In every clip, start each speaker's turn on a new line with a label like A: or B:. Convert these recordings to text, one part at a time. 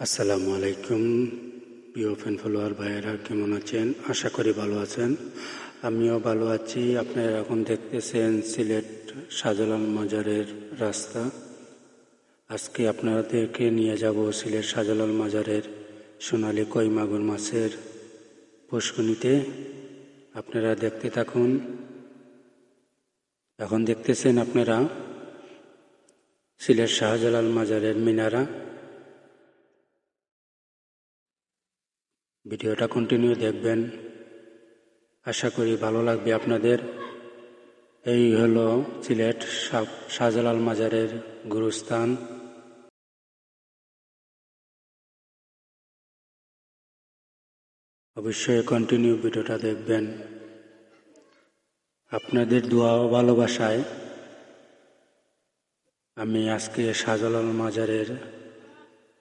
A: আসসালামু আলাইকুম, প্রিয় ফ্যান ফলোয়ার ভাইয়েরা, কেমন আছেন? আশা করি ভালো আছেন। আমিও ভালো আছি। আপনারা এখন দেখতেছেন সিলেট শাহজালাল মাজারের রাস্তা। আজকে আপনাদেরকে নিয়ে যাব সিলেট শাহজালাল মাজারের সোনালী কই মাগুর মাছের পুষ্কনিতে। আপনারা দেখতে থাকুন। এখন দেখতেছেন আপনারা সিলেট শাহজালাল মাজারের মিনারা। ভিডিওটা কন্টিনিউ দেখবেন। আশা করি ভালো লাগবে আপনাদের। এই হলো সিলেট শাহ- শাহজালাল মাজারের গুরুস্থান। অবশ্যই কন্টিনিউ ভিডিওটা দেখবেন। আপনাদের দোয়া ও ভালোবাসায় আমি আজকে শাহজালাল মাজারের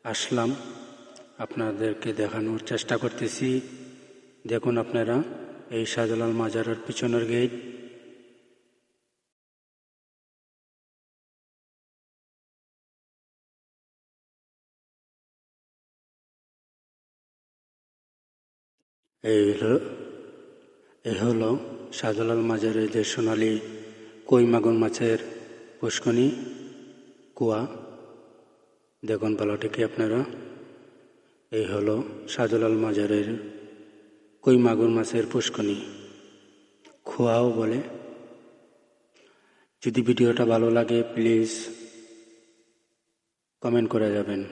A: আসলাম। আপনাদেরকে দেখানোর চেষ্টা করতেছি। দেখুন আপনারা, এই শাহজালাল মাজারের পিছনের গেট এই হলো এই হলো শাহজালাল মাজারের যে সোনালি কই মাগুর মাছের পুষ্কনি কুয়া। দেখুন ভালোটিকে আপনারা। এই হলো সাজুলাল মাজারের কই মাগুর মাছের পুষ্কনি। খোয়াও বলে। যদি ভিডিওটা ভালো লাগে প্লিজ কমেন্ট করে যাবেন।